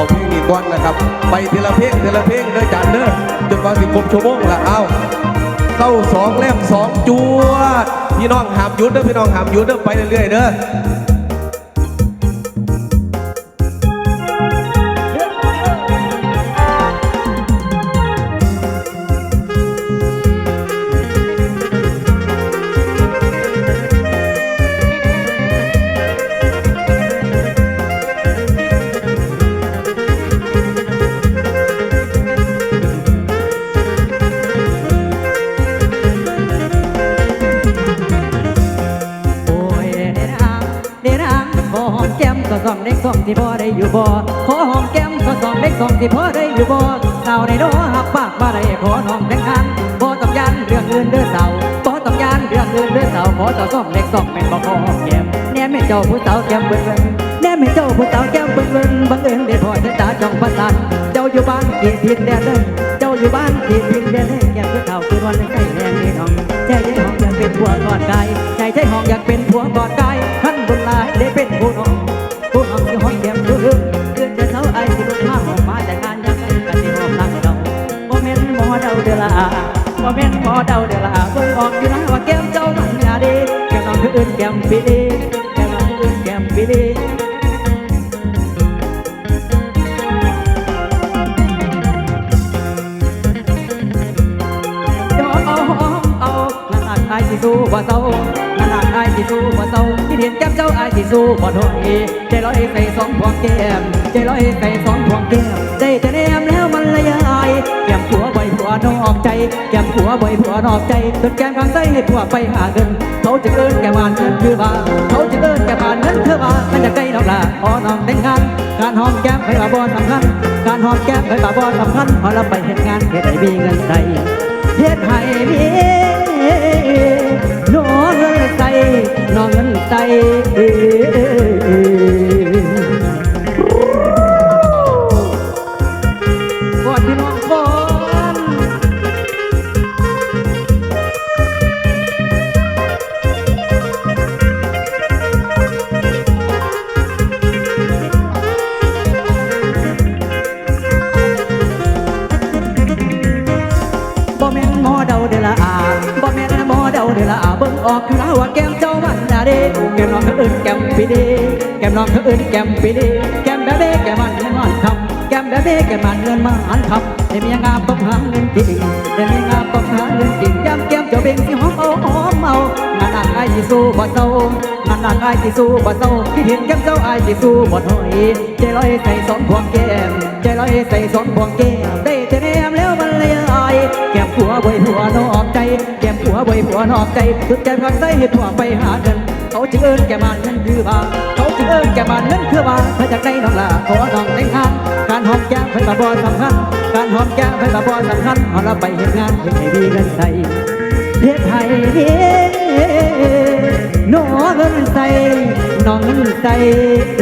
เอาเพลงนี้ก่อนนะครับ ไปทีละเพลงทีละเพลงเด้อจันเด้อจนกว่าสิครบชั่วโมงละเอาเข้าสองเล่มสองจวดพี่น้องหามยุดเด้อพี่น้องหามยุดเด้อไปเรื่อยๆเด้อ องเด็กสองที่พ่อได้อยู่บ่ขอหอมแก้มก็สองเด็กสองที่พ่อได้อยู่บ่สาวในโดหักปากมาได้ขอน้องแต่งงานบ่ต้องยันเรื่องอื่นเด้อสาวบ่ต้องยันเรื่องอื่นเด้อสาวขอต่อสองเด็กสองเป็นบ่ขอหอมแก้มแน่แม่เจ้าผู้สาวแก้มเบิ่นเบิ่นแน่แม่เจ้าผู้สาวแก้มเบิ่นเบิ่นบังเอิญได้พอสายตาจ้องประสานเจ้าอยู่บ้านกี่ทิศแดนเด้อเจ้าอยู่บ้านกี่ทิศแดนเด้อแก้มคือเฒ่าคือวันใกล้แรงนี่น้องแช่ยัยห้องอยากเป็นผัวกอดกายใจใจห้องอยากเป็น เดอละบ่แม่นหมอเดาเดอละเบิ่งออกอยู่นะว่าแก้มเจ้ามันยาดีแก้มน้องคืออื่นแก้มปีดีแก้มน้องคืออื่นแก้มปีดีอมเอาหอมเอานั่นอาจอายสิสู้บ่เศร้านั่นอาจอายสิสู้บ่เศร้าที่เห็นแก้มเจ้าอายสิสู้บ่ถอยใจลอยใส่สองพวงแก้มใจลอยใส่สอง นอกใจ แก้มผัวบ่อยผัวนอกใจจนแก้มข้างใจให้ผัวไปหาเงิน เขาจะเอิ้นแก้มานเงินคือว่า เขาจะเอิ้นแก้มานเงินคือว่ามันจะใกล้เราละอ๋อน้องแต่งงาน การหอมแก้มไปบ่าบ่สำคัญ การหอมแก้มไปบ่าบ่สำคัญพอเราไปเห็นงานเฮ็ดให้มีเงินใส่เฮ็ดให้มี เดาเดอลอาบ่แม่นหมอเดาเดละอาเบิ่งออกอยู่แล้วว่าแก้มเจ้ามันน่ะเด้แก้มน้องเขาอื่นแก้มปีเด้แก้มน้องเขาอื่นแก้มปีเด้แก้มแบบเบ้แก้มมันเงินมันคำแก้มแบบเบ้แก้มมันเงินมันคำเด้เมีงามต้องหาเงินจริงเด้เมีงามต้องหาเงินจริงย้ำแก้มเจ้าเบ่งสิหอมเอาหอมเอา สิสู้บ่เศร้างานอักอายสิสู้บ่เศร้าคิดเห็นแก้มเจ้าอายสิสู้บ่ถอยใจลอยใส่สองพวงแก้มใจลอยใส่สองพวงแก้มได้แต่แนมแล้วมันเลยอายแก้มผัวบ่อยผัวนอกใจแก้มผัวบ่อยผัวนอกใจสุดแก้มพักใส่ให้ผัวไปหาเงินเขาจึงเอิ้นแก้มานเงินคือว่าเขาจึงเอิ้นแก้มานเงินคือว่าเพื่อจากได้น้องลาขอน้องแต่งงานการหอมแก้มเป็นบาบอสำคัญการหอมแก้มเป็นบาบอสำคัญเอาเราไปเฮ็ดงานเฮ็ดให้ดีเงินใส่เฮ็ดให้ดี น้องใจเอ